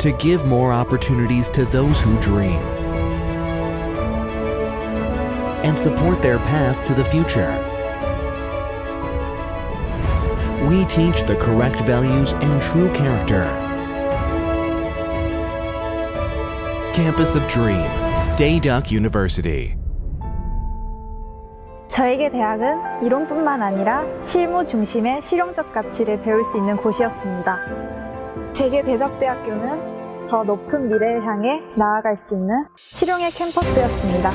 to give more opportunities to those who dream and support their path to the future. We teach the correct values and true character. Campus of Dream, Dayduck University. 저에게 대학은 이론뿐만 아니라 실무 중심의 실용적 가치를 배울 수 있는 곳이었습니다. 제게 대덕대학교는 더 높은 미래를 향해 나아갈 수 있는 실용의 캠퍼스였습니다.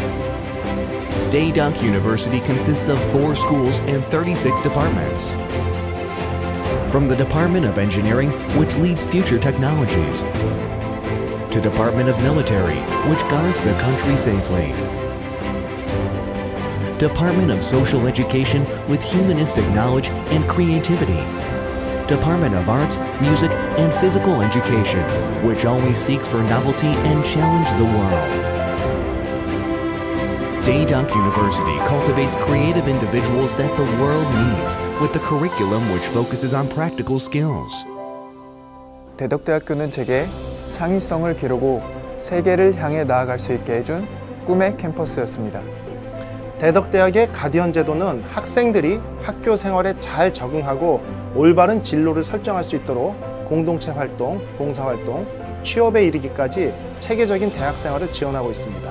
Dayduck University consists of four schools and 36 departments. From the Department of Engineering, which leads future technologies, to Department of Military, which guards the country safely. Department of Social Education with humanistic knowledge and creativity. Department of Arts, Music, and Physical Education, which always seeks for novelty and challenge the world. Dayduck University cultivates creative individuals that the world needs with the curriculum which focuses on practical skills. 대덕대학교는 제게 창의성을 기르고 세계를 향해 나아갈 수 있게 해준 꿈의 캠퍼스였습니다. 대덕대학의 가디언 제도는 학생들이 학교 생활에 잘 적응하고 올바른 진로를 설정할 수 있도록 공동체 활동, 봉사활동, 취업에 이르기까지 체계적인 대학 생활을 지원하고 있습니다.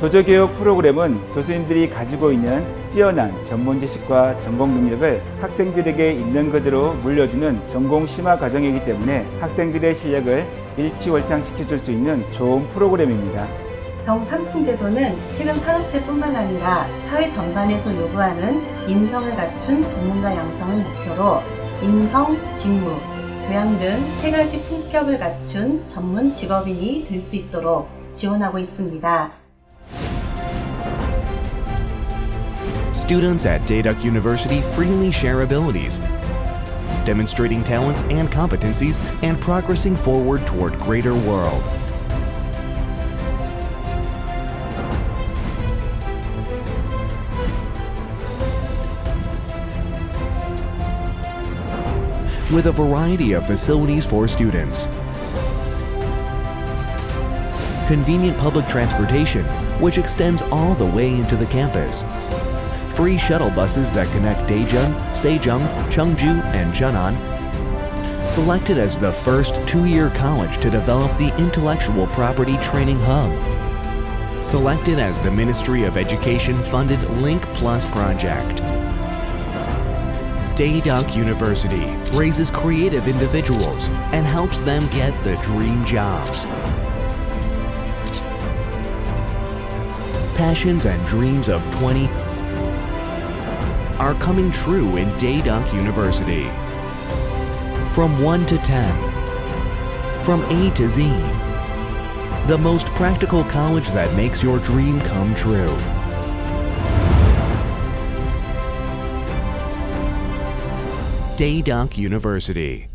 도저교육 프로그램은 교수님들이 가지고 있는 뛰어난 전문 지식과 전공 능력을 학생들에게 있는 그대로 물려주는 전공 심화 과정이기 때문에 학생들의 실력을 일치월장시켜줄 수 있는 좋은 프로그램입니다. 정상품 제도는 최근 산업재뿐만 아니라 사회 전반에서 요구하는 인성을 갖춘 전문가 양성을 목표로 인성, 직무, 교양 등 세 가지 품격을 갖춘 전문 직업인이 될 수 있도록 지원하고 있습니다. Students at Dayduck University freely share abilities, demonstrating talents and competencies and progressing forward toward greater world. With a variety of facilities for students. Convenient public transportation, which extends all the way into the campus free shuttle buses that connect Daejeon, Sejong, Chungju, and Cheonan. Selected as the first two-year college to develop the intellectual property training hub. Selected as the Ministry of Education funded Link Plus project. Dayduck University raises creative individuals and helps them get the dream jobs. Passions and dreams of 20 are coming true in Dayduck University. From 1 to 10. From A to Z. The most practical college that makes your dream come true. Dayduck University.